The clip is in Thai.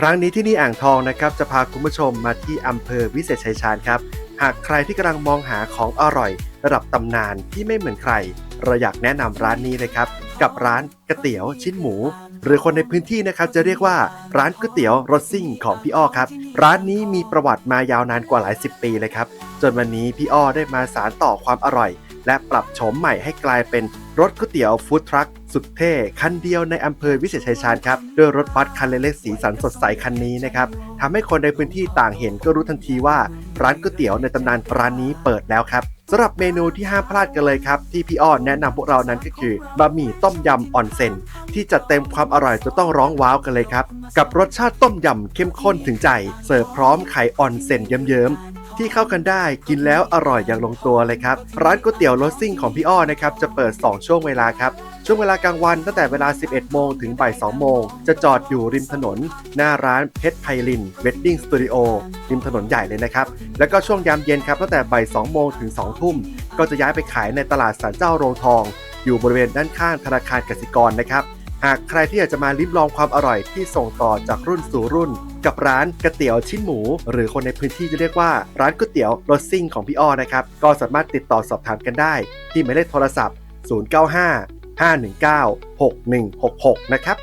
ครั้งนี้ที่นี่อ่างทองนะครับจะพาคุณผู้ชมมาที่อำเภอวิเศษชัยชาญครับ หากใครที่กำลังมองหาของอร่อย ระดับตำนานที่ไม่เหมือนใคร เราอยากแนะนำร้านนี้เลยครับ กับร้านก๋วยเตี๋ยวชิ้นหมู หรือคนในพื้นที่นะครับจะเรียกว่าร้านก๋วยเตี๋ยวรสซิ่งของพี่อ้อครับ ร้านนี้มีประวัติมายาวนานกว่าหลายสิบปีเลยครับ จนวันนี้พี่อ้อได้มาสารต่อความอร่อย และปรับโฉมใหม่ให้กลายเป็นรถก๋วยเตี๋ยวฟู้ดทรัคสุดเท่คันเดียวในอำเภอวิเศษชัยชาญครับด้วยรถบัสคันเล็กๆสีสันสดใสคันนี้นะครับทำให้คนในพื้นที่ต่างเห็นก็รู้ทันทีว่าร้านก๋วยเตี๋ยวในตำนานร้านนี้เปิดแล้วครับ สำหรับเมนูที่ห้ามพลาดกันเลยครับ ที่พี่อ้อแนะนำพวกเรานั้นก็คือบะหมี่ต้มยำออนเซนที่จัดเต็มความอร่อยจนต้องร้องว้าวกันเลยครับ กับรสชาติต้มยำเข้มข้นถึงใจ เสิร์ฟพร้อมไข่ออนเซนเยิ้มๆที่เข้ากันได้กินแล้วอร่อยอย่างลงตัวเลยครับ ร้านก๋วยเตี๋ยวรสซิ่งของพี่อ้อนะครับจะเปิด 2 ช่วงเวลาครับช่วงเวลากลางวันตั้งแต่เวลา 11 โมงถึงบ่าย 2 โมง จะจอดอยู่ริมถนน หน้าร้านเพชรไพลินเวดดิ้งสตูดิโอริมถนนใหญ่เลยนะครับ แล้วก็ช่วงยามเย็นครับตั้งแต่บ่าย 2 โมงถึง 2ทุ่ม ก็จะย้ายไปขายในตลาดสันเจ้าโรงทอง อยู่บริเวณด้านข้างธนาคารกสิกรนะครับ หากใครที่อยากจะมาลิ้มลองความอร่อยที่ส่งต่อจากรุ่นสู่รุ่น กับร้านก๋วยเตี๋ยวชิ้นหมู หรือคนในพื้นที่จะเรียกว่าร้านก๋วยเตี๋ยวรสซิ่งของพี่อ้อนะครับก็สามารถติดต่อสอบถามกันได้ ที่หมายเลขโทรศัพท์ 095 519 6166 นะครับ